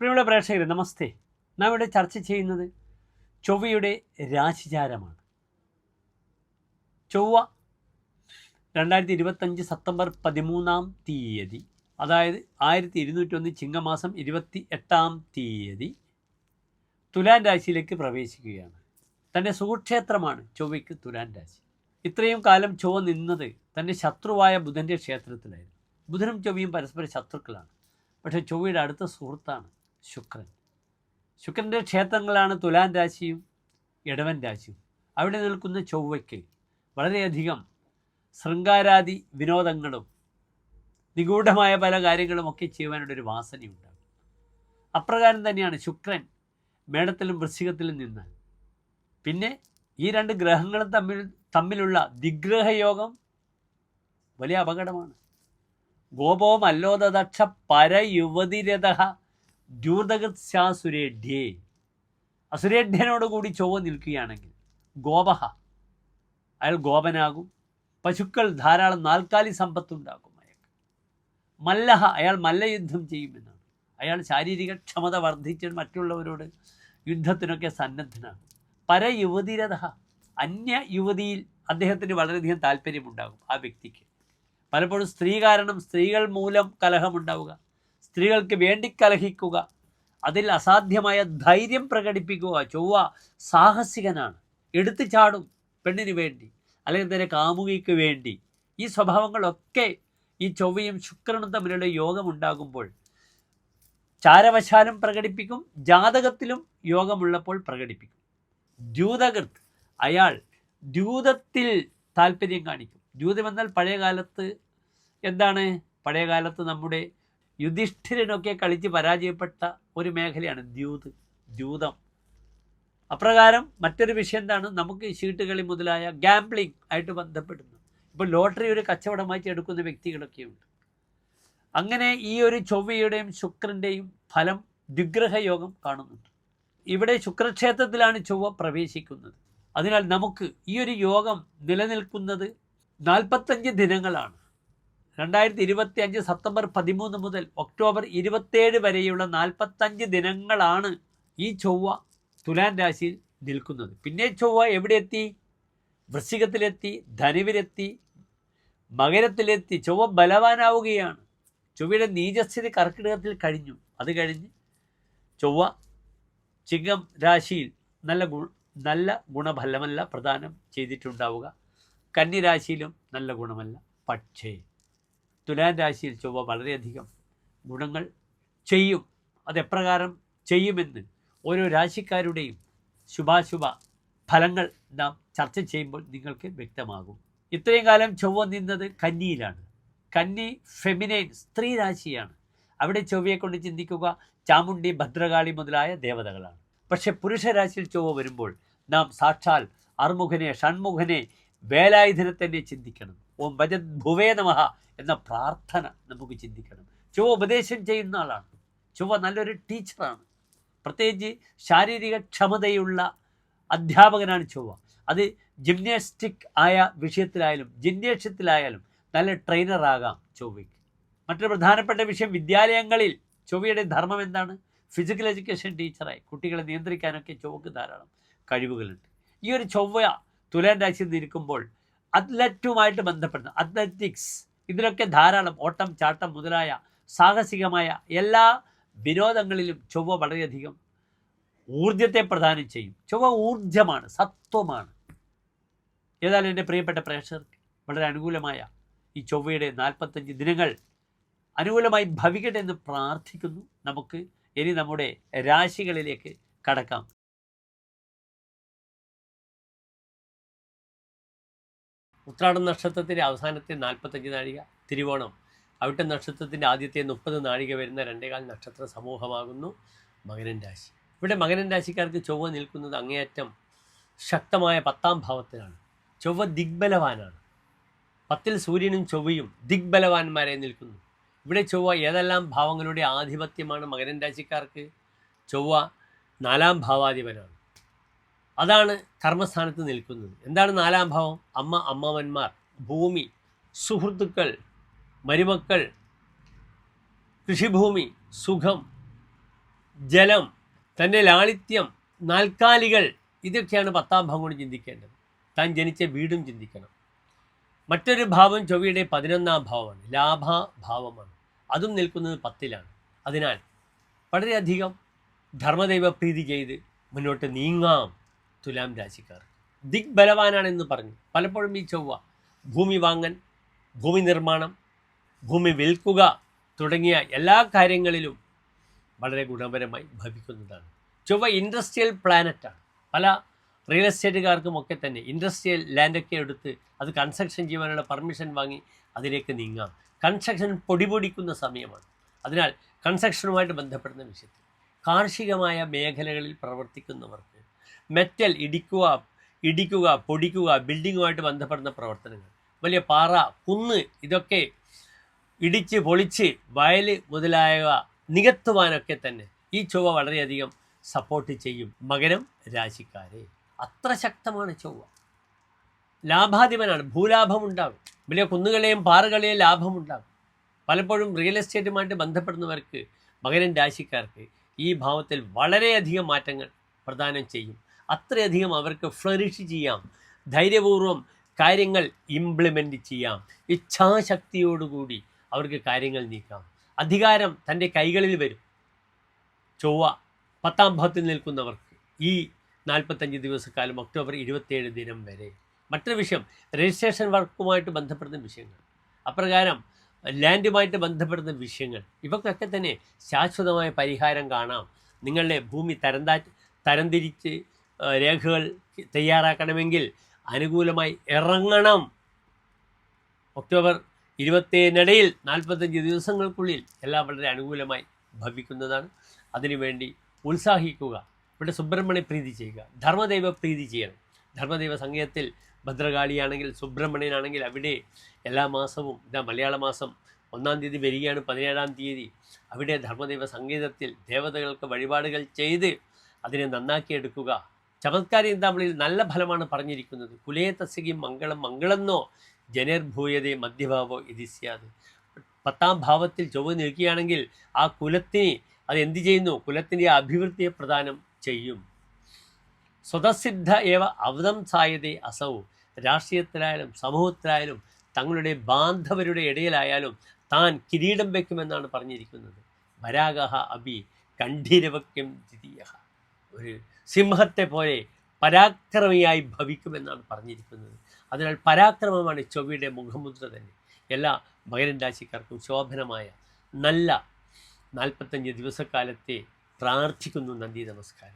പ്രിയമുള്ള പ്രേക്ഷകരെ നമസ്തേ. നാം ഇവിടെ ചർച്ച ചെയ്യുന്നത് ചൊവ്വയുടെ രാശിചാരമാണ്. ചൊവ്വ രണ്ടായിരത്തി ഇരുപത്തഞ്ച് സെപ്റ്റംബർ പതിമൂന്നാം തീയതി അതായത് ആയിരത്തി ഇരുന്നൂറ്റൊന്ന് ചിങ്ങമാസം ഇരുപത്തി എട്ടാം തീയതി തുലാൻ രാശിയിലേക്ക് പ്രവേശിക്കുകയാണ്. തന്റെ സുഖക്ഷേത്രമാണ് ചൊവ്വയ്ക്ക് തുലാൻ രാശി. ഇത്രയും കാലം ചൊവ്വ നിന്നത് തന്റെ ശത്രുവായ ബുധന്റെ ക്ഷേത്രത്തിലായിരുന്നു. ബുധനും ചൊവ്വയും പരസ്പര ശത്രുക്കളാണ്. പക്ഷേ ചൊവ്വയുടെ അടുത്ത സുഹൃത്താണ് ശുക്രൻ. ശുക്രന്റെ ക്ഷേത്രങ്ങളാണ് തുലാൻ രാശിയും ഇടവൻ രാശിയും. അവിടെ നിൽക്കുന്ന ചൊവ്വയ്ക്ക് വളരെയധികം ശൃംഗാരാദി വിനോദങ്ങളും നിഗൂഢമായ പല കാര്യങ്ങളുമൊക്കെ ചെയ്യുവാനുള്ളൊരു വാസനയുണ്ടാകും അപ്രകാരം തന്നെയാണ് ശുക്രൻ മേടത്തിലും വൃശ്ചികത്തിലും നിന്ന്. പിന്നെ ഈ രണ്ട് ഗ്രഹങ്ങളും തമ്മിൽ തമ്മിലുള്ള ദിഗ്രഹയോഗം വലിയ അപകടമാണ്. ഗോപോ മല്ലോദക്ഷ പരയുവതിരഥ ദ്യൂതകൃത്സാസുരേഢ്യേ അസുരേഢ്യനോട് കൂടി ചൊവ്വ നിൽക്കുകയാണെങ്കിൽ ഗോപഹ. അയാൾ ഗോപനാകും. പശുക്കൾ ധാരാളം നാൽക്കാലി സമ്പത്തുണ്ടാക്കും അയാൾക്ക്. മല്ലഹ അയാൾ മല്ലയുദ്ധം ചെയ്യുമെന്നാണ്. അയാൾ ശാരീരിക ക്ഷമത വർദ്ധിച്ച് മറ്റുള്ളവരോട് യുദ്ധത്തിനൊക്കെ സന്നദ്ധനാകും. പരയുവതിരഥ. അന്യ യുവതിയിൽ അദ്ദേഹത്തിന് വളരെയധികം താല്പര്യമുണ്ടാകും ആ വ്യക്തിക്ക്. പലപ്പോഴും സ്ത്രീ കാരണം സ്ത്രീകൾ മൂലം കലഹമുണ്ടാവുക. സ്ത്രീകൾക്ക് വേണ്ടി കലഹിക്കുക. അതിൽ അസാധ്യമായ ധൈര്യം പ്രകടിപ്പിക്കുക ചൊവ്വ സാഹസികനാണ്. എടുത്തു ചാടും പെണ്ണിന് വേണ്ടി അല്ലെങ്കിൽ തന്നെ കാമുകിക്ക് വേണ്ടി. ഈ സ്വഭാവങ്ങളൊക്കെ ഈ ചൊവ്വയും ശുക്രനും തമ്മിലുള്ള യോഗം ഉണ്ടാകുമ്പോൾ ചാരവശാലും പ്രകടിപ്പിക്കും ജാതകത്തിലും യോഗമുള്ളപ്പോൾ പ്രകടിപ്പിക്കും. ദ്യൂതകൃത് അയാൾ ദ്യൂതത്തിൽ താല്പര്യം കാണിക്കും. ദ്യൂതമെന്നാൽ പഴയ കാലത്ത് എന്താണ്? പഴയ കാലത്ത് നമ്മുടെ യുധിഷ്ഠിരനൊക്കെ കളിച്ച് പരാജയപ്പെട്ട ഒരു മേഖലയാണ് ദ്യൂത് ദ്യൂതം. അപ്രകാരം മറ്റൊരു വിഷയം എന്താണ്? നമുക്ക് ചീട്ടുകളി മുതലായ ഗാംബ്ലിംഗ് ആയിട്ട് ബന്ധപ്പെടുന്നു. ഇപ്പോൾ ലോട്ടറി ഒരു കച്ചവടമായി എടുക്കുന്ന വ്യക്തികളൊക്കെയുണ്ട്. അങ്ങനെ ഈ ഒരു ചൊവ്വയുടെയും ശുക്രന്റെയും ഫലം ദ്വിഗ്രഹയോഗം കാണുന്നുണ്ട്. ഇവിടെ ശുക്രക്ഷേത്രത്തിലാണ് ചൊവ്വ പ്രവേശിക്കുന്നത്. അതിനാൽ നമുക്ക് ഈ ഒരു യോഗം നിലനിൽക്കുന്നത് നാൽപ്പത്തഞ്ച് ദിനങ്ങളാണ്. രണ്ടായിരത്തി ഇരുപത്തി അഞ്ച് സെപ്റ്റംബർ പതിമൂന്ന് മുതൽ ഒക്ടോബർ ഇരുപത്തേഴ് വരെയുള്ള നാൽപ്പത്തഞ്ച് ദിനങ്ങളാണ് ഈ ചൊവ്വ തുലാൻ രാശിയിൽ നിൽക്കുന്നത്. പിന്നെ ചൊവ്വ എവിടെ എത്തി വൃശ്ചികത്തിലെത്തി ധനുവിലെത്തി മകരത്തിലെത്തി. ചൊവ്വ ബലവാനാവുകയാണ്. ചൊവ്വയുടെ നീചസ്ഥിതി കർക്കിടകത്തിൽ കഴിഞ്ഞു. അത് കഴിഞ്ഞ് ചൊവ്വ ചിങ്ങം രാശിയിൽ നല്ല ഗു നല്ല ഗുണഫലമല്ല പ്രദാനം ചെയ്തിട്ടുണ്ടാവുക. കന്നിരാശിയിലും നല്ല ഗുണമല്ല. പക്ഷേ തുലാൻ രാശിയിൽ ചൊവ്വ വളരെയധികം ഗുണങ്ങൾ ചെയ്യും. അതെപ്രകാരം ചെയ്യുമെന്ന് ഓരോ രാശിക്കാരുടെയും ശുഭാശുഭ ഫലങ്ങൾ നാം ചർച്ച ചെയ്യുമ്പോൾ നിങ്ങൾക്ക് വ്യക്തമാകും. ഇത്രയും കാലം ചൊവ്വ നിന്നത് കന്നിയിലാണ്. കന്നി ഫെമിനൈൻ സ്ത്രീ രാശിയാണ്. അവിടെ ചൊവ്വയെ കൊണ്ട് ചിന്തിക്കുക ചാമുണ്ടി ഭദ്രകാളി മുതലായ ദേവതകളാണ്. പക്ഷേ പുരുഷരാശിയിൽ ചൊവ്വ വരുമ്പോൾ നാം സാക്ഷാൽ അർമുഖനെ ഷൺമുഖനെ വേലായുധനെ തന്നെ ചിന്തിക്കണം. ഓം ഭജത് ഭുവേ നമഹ എന്ന പ്രാർത്ഥന നമുക്ക് ചിന്തിക്കണം. ചൊവ്വ ഉപദേശം ചെയ്യുന്ന ആളാണ്. ചൊവ്വ നല്ലൊരു ടീച്ചറാണ്. പ്രത്യേകിച്ച് ശാരീരിക ക്ഷമതയുള്ള അധ്യാപകനാണ് ചൊവ്വ. അത് ജിംനാസ്റ്റിക് ആയ വിഷയത്തിലായാലും ജിംനേഷ്യത്തിലായാലും നല്ല ട്രെയിനറാകാം ചൊവ്വയ്ക്ക്. മറ്റൊരു പ്രധാനപ്പെട്ട വിഷയം വിദ്യാലയങ്ങളിൽ ചൊവ്വയുടെ ധർമ്മം എന്താണ്? ഫിസിക്കൽ എഡ്യൂക്കേഷൻ ടീച്ചറായി കുട്ടികളെ നിയന്ത്രിക്കാനൊക്കെ ചൊവ്വക്ക് ധാരാളം കഴിവുകളുണ്ട്. ഈ ഒരു ചൊവ്വ തുലാൻ രാശിയിൽ നിൽക്കുമ്പോൾ അത്ലറ്റുമായിട്ട് ബന്ധപ്പെടുന്ന. അത്ലറ്റിക്സ് ഇതിലൊക്കെ ധാരാളം ഓട്ടം ചാട്ടം മുതലായ സാഹസികമായ എല്ലാ വിനോദങ്ങളിലും ചൊവ്വ വളരെയധികം ഊർജത്തെ പ്രദാനം ചെയ്യും. ചൊവ്വ ഊർജമാണ് സത്വമാണ്. ഏതായാലും എന്റെ പ്രിയപ്പെട്ട പ്രേക്ഷകർക്ക് വളരെ അനുകൂലമായ ഈ ചൊവ്വയുടെ നാൽപ്പത്തഞ്ച് ദിനങ്ങൾ അനുകൂലമായി ഭവിക്കട്ടെ എന്ന് പ്രാർത്ഥിക്കുന്നു. നമുക്ക് ഇനി നമ്മുടെ രാശികളിലേക്ക് കടക്കാം. ഉത്രാടം നക്ഷത്രത്തിന്റെ അവസാനത്തെ നാൽപ്പത്തഞ്ച് നാഴിക തിരുവോണം. അവിട്ട നക്ഷത്രത്തിന്റെ ആദ്യത്തെ മുപ്പത് നാഴിക വരുന്ന രണ്ടേകാൽ നക്ഷത്ര സമൂഹമാകുന്നു മകരൻ രാശി. ഇവിടെ മകരൻ രാശിക്കാർക്ക് ചൊവ്വ നിൽക്കുന്നത് അങ്ങേയറ്റം ശക്തമായ പത്താം ഭാവത്തിലാണ്. ചൊവ്വ ദിഗ്ബലവാനാണ്. പത്തിൽ സൂര്യനും ചൊവ്വയും ദിഗ്ബലവാന്മാരെ നിൽക്കുന്നു. ഇവിടെ ചൊവ്വ ഏതെല്ലാം ഭാവങ്ങളുടെ ആധിപത്യമാണ് മകരൻ രാശിക്കാർക്ക്? ചൊവ്വ നാലാം ഭാവാധിപനാണ്. അതാണ് കർമ്മസ്ഥാനത്ത് നിൽക്കുന്നത്. എന്താണ് നാലാം ഭാവം? അമ്മ അമ്മാവന്മാർ ഭൂമി സുഹൃത്തുക്കൾ മരുമക്കൾ കൃഷിഭൂമി സുഖം ജലം തന്റെ ലാളിത്യം നാൽക്കാലികൾ. ഇതൊക്കെയാണ് പത്താം ഭാവം കൊണ്ട് ചിന്തിക്കേണ്ടത്. താൻ ജനിച്ച വീടും ചിന്തിക്കണം. മറ്റൊരു ഭാവം ചൊവ്വയുടെ പതിനൊന്നാം ഭാവമാണ്. ലാഭാഭാവമാണ്. അതും നിൽക്കുന്നത് പത്തിലാണ്. അതിനാൽ വളരെയധികം ധർമ്മദൈവ പ്രീതി ചെയ്ത് മുന്നോട്ട് നീങ്ങാം. തുലാം രാശിക്കാർ. ദിഗ്ബലവാനാണെന്ന് പറഞ്ഞു. പലപ്പോഴും ഈ ചൊവ്വ ഭൂമി വാങ്ങൻ ഭൂമി നിർമ്മാണം ഭൂമി വിൽക്കുക തുടങ്ങിയ എല്ലാ കാര്യങ്ങളിലും വളരെ ഗുണപരമായി ഭവിക്കുന്നതാണ്. ചൊവ്വ ഇൻഡസ്ട്രിയൽ പ്ലാനറ്റാണ് പല റിയൽ എസ്റ്റേറ്റുകാർക്കും ഒക്കെ തന്നെ ഇൻഡസ്ട്രിയൽ ലാൻഡൊക്കെ എടുത്ത് അത് കൺസ്ട്രക്ഷൻ ചെയ്യാനുള്ള പെർമിഷൻ വാങ്ങി അതിലേക്ക് നീങ്ങാം. കൺസ്ട്രക്ഷൻ പൊടിപൊടിക്കുന്ന സമയമാണ്. അതിനാൽ കൺസ്ട്രക്ഷനുമായിട്ട് ബന്ധപ്പെടുന്ന വിഷയത്തിൽ കാർഷികമായ മേഖലകളിൽ പ്രവർത്തിക്കുന്നവർക്ക് മെറ്റൽ ഇടിക്കുക ഇടിക്കുക പൊടിക്കുക ബിൽഡിങ്ങുമായിട്ട് ബന്ധപ്പെടുന്ന പ്രവർത്തനങ്ങൾ. വലിയ പാറ കുന്ന് ഇതൊക്കെ ഇടിച്ച് പൊളിച്ച് വയൽ മുതലായവ നികത്തുവാനൊക്കെ തന്നെ ഈ ചൊവ്വ വളരെയധികം സപ്പോർട്ട് ചെയ്യും മകരം രാശിക്കാരെ. അത്ര ശക്തമാണ് ചൊവ്വ. ലാഭാധിപനാണ്. ഭൂലാഭമുണ്ടാകും. വലിയ കുന്നുകളെയും പാറകളെയും ലാഭമുണ്ടാകും. പലപ്പോഴും റിയൽ എസ്റ്റേറ്റുമായിട്ട് ബന്ധപ്പെടുന്നവർക്ക് മകരൻ രാശിക്കാർക്ക് ഈ ഭാവത്തിൽ വളരെയധികം മാറ്റങ്ങൾ പ്രദാനം ചെയ്യും. അത്രയധികം അവർക്ക് ഫ്ലറിഷ് ചെയ്യാം. ധൈര്യപൂർവം കാര്യങ്ങൾ ഇംപ്ലിമെന്റ് ചെയ്യാം. ഇച്ഛാശക്തിയോടുകൂടി അവർക്ക് കാര്യങ്ങൾ നീക്കാം. അധികാരം തന്റെ കൈകളിൽ വരും. ചൊവ്വ പത്താം ഭാഗത്തിൽ നിൽക്കുന്നവർക്ക് ഈ നാൽപ്പത്തഞ്ച് ദിവസക്കാലം ഒക്ടോബർ ഇരുപത്തേഴ് ദിനം വരെ. മറ്റൊരു വിഷയം രജിസ്ട്രേഷൻ വർക്കുമായിട്ട് ബന്ധപ്പെടുന്ന വിഷയങ്ങൾ. അപ്രകാരം ലാൻഡുമായിട്ട് ബന്ധപ്പെടുന്ന വിഷയങ്ങൾ. ഇവക്കൊക്കെ തന്നെ ശാശ്വതമായ പരിഹാരം കാണാം. നിങ്ങളുടെ ഭൂമി തരംതാ തരംതിരിച്ച് രേഖകൾ തയ്യാറാക്കണമെങ്കിൽ അനുകൂലമായി ഇറങ്ങണം. ഒക്ടോബർ ഇരുപത്തേഴിനിടയിൽ നാൽപ്പത്തഞ്ച് ദിവസങ്ങൾക്കുള്ളിൽ എല്ലാം വളരെ അനുകൂലമായി ഭവിക്കുന്നതാണ്. അതിനുവേണ്ടി ഉത്സാഹിക്കുക ഇവിടെ സുബ്രഹ്മണ്യ പ്രീതി ചെയ്യുക ധർമ്മദൈവ പ്രീതി ചെയ്യണം. ധർമ്മദൈവ സംഗീതത്തിൽ ഭദ്രകാളിയാണെങ്കിൽ സുബ്രഹ്മണ്യനാണെങ്കിൽ അവിടെ എല്ലാ മാസവും ഇതാ മലയാള മാസം ഒന്നാം തീയതി വരികയാണ് പതിനേഴാം തീയതി. അവിടെ ധർമ്മദൈവ സംഗീതത്തിൽ ദേവതകൾക്ക് വഴിപാടുകൾ ചെയ്ത് അതിനെ നന്നാക്കിയെടുക്കുക. ചമത്കാരി തമിഴിൽ നല്ല ഫലമാണ് പറഞ്ഞിരിക്കുന്നത്. കുലേ തസ്യകി മംഗളം മംഗളെന്നോ ജനർഭൂയതേ മധ്യഭാവോ ഇതി സ്യാത് പത്താം ഭാവത്തിൽ ചൊവ്വ നിൽക്കുകയാണെങ്കിൽ ആ കുലത്തിന് അത് എന്ത് ചെയ്യുന്നു? കുലത്തിന്റെ അഭിവൃദ്ധിയെ പ്രദാനം ചെയ്യും. സ്വതസിദ്ധ ഏവ അവതം സായതേ അസൗ. രാഷ്ട്രീയത്തിലായാലും സമൂഹത്തിലായാലും തങ്ങളുടെ ബാന്ധവരുടെ ഇടയിലായാലും താൻ കിരീടം വയ്ക്കുമെന്നാണ് പറഞ്ഞിരിക്കുന്നത്. വരാഗഹ അഭി കണ്ഠീരവക്യം ദ്വിതീയ ഒരു സിംഹത്തെ പോലെ പരാക്രമിയായി ഭവിക്കുമെന്നാണ് പറഞ്ഞിരിക്കുന്നത്. അതിനാൽ പരാക്രമമാണ് ചൊവ്വയുടെ മുഖമുദ്ര തന്നെ. എല്ലാ മകരൻ രാശിക്കാർക്കും ശോഭനമായ നല്ല നാൽപ്പത്തഞ്ച് ദിവസക്കാലത്തെ പ്രാർത്ഥിക്കുന്നു നന്ദി നമസ്കാരം.